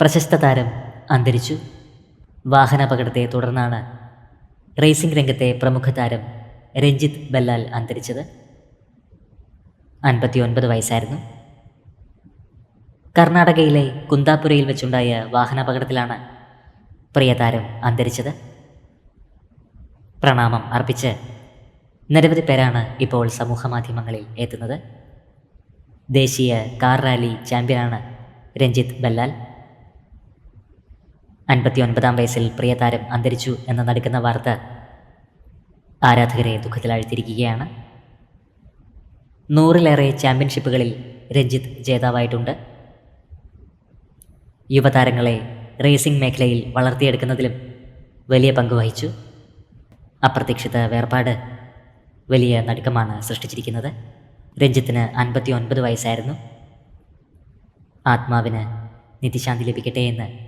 പ്രശസ്ത താരം അന്തരിച്ചു. വാഹനാപകടത്തെ തുടർന്നാണ് റേസിംഗ് രംഗത്തെ പ്രമുഖ താരം രഞ്ജിത്ത് ബല്ലാൽ അന്തരിച്ചത്. അൻപത്തി ഒൻപത് വയസ്സായിരുന്നു. കർണാടകയിലെ കുന്താപുരയിൽ വെച്ചുണ്ടായ വാഹനാപകടത്തിലാണ് പ്രിയതാരം അന്തരിച്ചത്. പ്രണാമം അർപ്പിച്ച് നിരവധി പേരാണ് ഇപ്പോൾ സമൂഹമാധ്യമങ്ങളിൽ എത്തുന്നത്. ദേശീയ കാർ റാലി ചാമ്പ്യനാണ് രഞ്ജിത്ത് ബല്ലാൽ. അൻപത്തി ഒൻപതാം വയസ്സിൽ പ്രിയതാരം അന്തരിച്ചു എന്ന നടക്കുന്ന വാർത്ത ആരാധകരെ ദുഃഖത്തിലാഴ്ത്തിയിരിക്കുകയാണ് നൂറിലേറെ ചാമ്പ്യൻഷിപ്പുകളിൽ രഞ്ജിത്ത് ജേതാവായിട്ടുണ്ട്. യുവതാരങ്ങളെ റേസിംഗ് മേഖലയിൽ വളർത്തിയെടുക്കുന്നതിലും വലിയ പങ്ക് വഹിച്ചു. അപ്രതീക്ഷിത വേർപാട് വലിയ നടുക്കമാണ് സൃഷ്ടിച്ചിരിക്കുന്നത്. രഞ്ജിത്തിന് അൻപത്തി ഒൻപത് വയസ്സായിരുന്നു. ആത്മാവിന് നിത്യശാന്തി ലഭിക്കട്ടെ എന്ന്